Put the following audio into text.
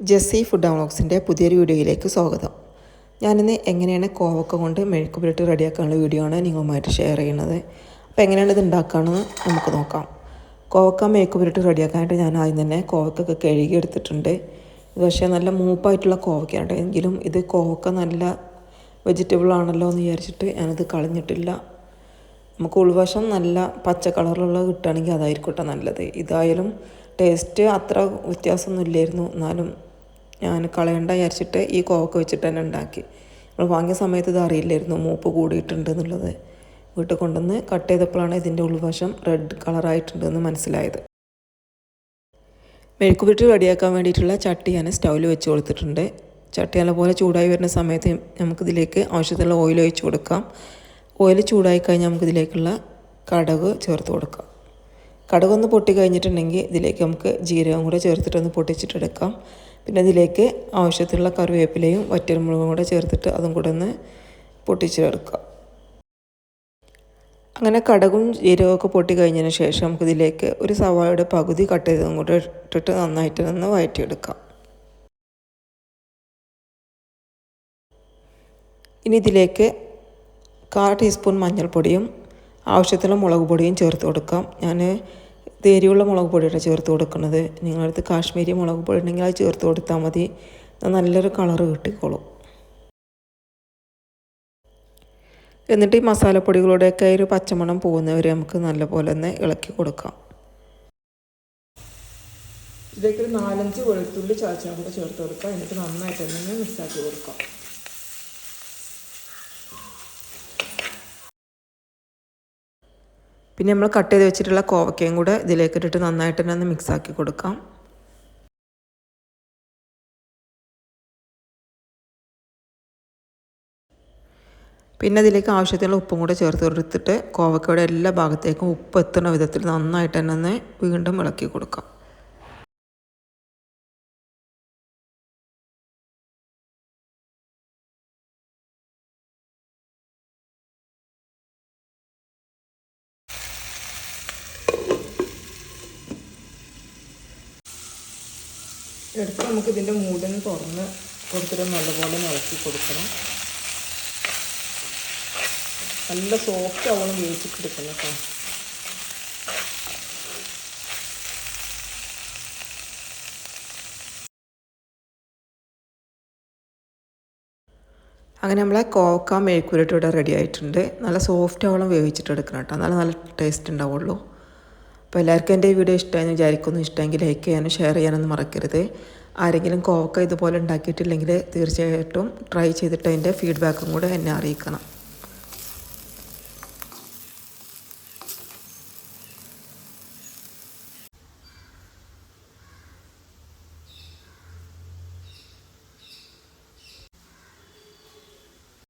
Jessy food വ്ളോഗ്സിന്റെ പുതിയൊരു വീഡിയോയിലേക്ക് സ്വാഗതം. ഞാനിന്ന് എങ്ങനെയാണ് കോവക്ക കൊണ്ട് മെഴുക്ക് പുരട്ടി റെഡിയാക്കാനുള്ള വീഡിയോ ആണ് നിങ്ങളുമായിട്ട് ഷെയർ ചെയ്യുന്നത്. അപ്പോൾ എങ്ങനെയാണ് ഇത് ഉണ്ടാക്കുകയാണെന്ന് നമുക്ക് നോക്കാം. കോവക്ക മെഴുക്ക് പുരട്ടി റെഡിയാക്കാനായിട്ട് ഞാൻ ആദ്യം തന്നെ കോവക്കൊക്കെ കഴുകി എടുത്തിട്ടുണ്ട്. ഇത് പക്ഷേ നല്ല മൂപ്പായിട്ടുള്ള കോവക്കയാണ്. എങ്കിലും ഇത് കോവക്ക നല്ല വെജിറ്റബിൾ ആണല്ലോ എന്ന് വിചാരിച്ചിട്ട് ഞാനത് കളഞ്ഞിട്ടില്ല. നമുക്ക് ഉൾവശം നല്ല പച്ച കളറിലുള്ള കിട്ടുകയാണെങ്കിൽ അതായിരിക്കും കേട്ടോ നല്ലത്. ഇതായാലും ടേസ്റ്റ് അത്ര വ്യത്യാസമൊന്നും ഇല്ലായിരുന്നു എന്നാലും ഞാൻ കളയണ്ട വിചാരിച്ചിട്ട് ഈ കോവക്ക വെച്ചിട്ട് തന്നെ ഉണ്ടാക്കി. നമ്മൾ വാങ്ങിയ സമയത്ത് ഇത് അറിയില്ലായിരുന്നു മൂപ്പ് കൂടിയിട്ടുണ്ട് എന്നുള്ളത്. വീട്ടിൽ കൊണ്ടുവന്ന് കട്ട് ചെയ്തപ്പോഴാണ് ഇതിന്റെ ഉൾവശം റെഡ് കളറായിട്ടുണ്ടെന്ന് മനസ്സിലായത്. മെഴുക്കുപുരട്ടി റെഡിയാക്കാൻ വേണ്ടിയിട്ടുള്ള ചട്ടി ഞാൻ സ്റ്റൗവിൽ വെച്ച് കൊടുത്തിട്ടുണ്ട്. ചട്ടി നല്ലപോലെ ചൂടായി വരുന്ന സമയത്ത് നമുക്കിതിലേക്ക് ആവശ്യത്തിനുള്ള ഓയിൽ ഒഴിച്ച് കൊടുക്കാം. ഓയിൽ ചൂടായി കഴിഞ്ഞാൽ നമുക്കിതിലേക്കുള്ള കടക് ചേർത്ത് കൊടുക്കാം. കടുകൊന്ന് പൊട്ടി കഴിഞ്ഞിട്ടുണ്ടെങ്കിൽ ഇതിലേക്ക് നമുക്ക് ജീരകം കൂടെ ചേർത്തിട്ടൊന്ന് പൊട്ടിച്ചിട്ടെടുക്കാം. പിന്നെ ഇതിലേക്ക് ആവശ്യത്തിലുള്ള കറിവേപ്പിലയും വറ്റൽമുളകും കൂടെ ചേർത്തിട്ട് അതും കൂടെ ഒന്ന് പൊട്ടിച്ചെടുക്കാം. അങ്ങനെ കടകും ജീരകമൊക്കെ പൊട്ടി കഴിഞ്ഞതിന് ശേഷം നമുക്ക് ഇതിലേക്ക് ഒരു സവാളയുടെ പകുതി കട്ട് ചെയ്തതും കൂടെ ഇട്ടിട്ട് നന്നായിട്ട് ഒന്ന് വഴറ്റിയെടുക്കാം. ഇനി ഇതിലേക്ക് കാ ടീസ്പൂൺ മഞ്ഞൾപ്പൊടിയും ആവശ്യത്തിനുള്ള മുളക് പൊടിയും ചേർത്ത് കൊടുക്കാം. ഞാൻ എരിവുള്ള മുളക് പൊടിയാണ് ചേർത്ത് കൊടുക്കുന്നത്. നിങ്ങളടുത്ത് കാശ്മീരി മുളക് പൊടി ഉണ്ടെങ്കിൽ അത് ചേർത്ത് കൊടുത്താൽ മതി. നല്ലൊരു കളറ് കിട്ടിക്കോളും. എന്നിട്ട് ഈ മസാലപ്പൊടികളോടെയൊക്കെ ഒരു പച്ചമണം പോകുന്നവരെ നമുക്ക് നല്ലപോലെ ഒന്ന് ഇളക്കി കൊടുക്കാം. ഇതിലേക്ക് ഒരു നാലഞ്ച് വെളുത്തുള്ളി ചാച്ചാൻ ചേർത്ത് കൊടുക്കാം. എന്നിട്ട് നന്നായിട്ട് തന്നെ മിക്സാക്കി കൊടുക്കാം. പിന്നെ നമ്മൾ കട്ട് ചെയ്ത് വെച്ചിട്ടുള്ള കോവക്കയും കൂടെ ഇതിലേക്ക് ഇട്ടിട്ട് നന്നായിട്ട് തന്നെ ഒന്ന് മിക്സാക്കി കൊടുക്കാം. പിന്നെ അതിലേക്ക് ആവശ്യത്തിനുള്ള ഉപ്പും കൂടെ ചേർത്ത് കൊടുത്തിട്ട് കോവക്കയുടെ എല്ലാ ഭാഗത്തേക്കും ഉപ്പ് എത്തുന്ന വിധത്തിൽ നന്നായിട്ട് തന്നെ ഒന്ന് വീണ്ടും ഇളക്കി കൊടുക്കാം. എടുത്ത് നമുക്ക് ഇതിന്റെ മൂടിന് തുറന്ന് കൊടുത്തിട്ട് നല്ലപോലെ ഇളക്കി കൊടുക്കണം. നല്ല സോഫ്റ്റ് ആവണം വേവിച്ചിട്ടെടുക്കണം കേട്ടോ. അങ്ങനെ നമ്മളെ കോക്ക മെഴുക്കുരട്ടി ഇവിടെ റെഡി ആയിട്ടുണ്ട്. നല്ല സോഫ്റ്റ് ആവണം വേവിച്ചിട്ട് എടുക്കണം കേട്ടോ. നല്ല നല്ല ടേസ്റ്റ് ഉണ്ടാവുള്ളൂ. അപ്പോൾ എല്ലാവർക്കും എന്റെ വീഡിയോ ഇഷ്ടമായെന്ന് വിചാരിക്കുന്നു. ഇഷ്ടമെങ്കിൽ ലൈക്ക് ചെയ്യാനും ഷെയർ ചെയ്യാനൊന്നും മറക്കരുത്. ആരെങ്കിലും കോക്ക ഇതുപോലെ ഉണ്ടാക്കിയിട്ടില്ലെങ്കിൽ തീർച്ചയായിട്ടും ട്രൈ ചെയ്തിട്ട് അതിന്റെ ഫീഡ്ബാക്കും കൂടെ എന്നെ അറിയിക്കണം.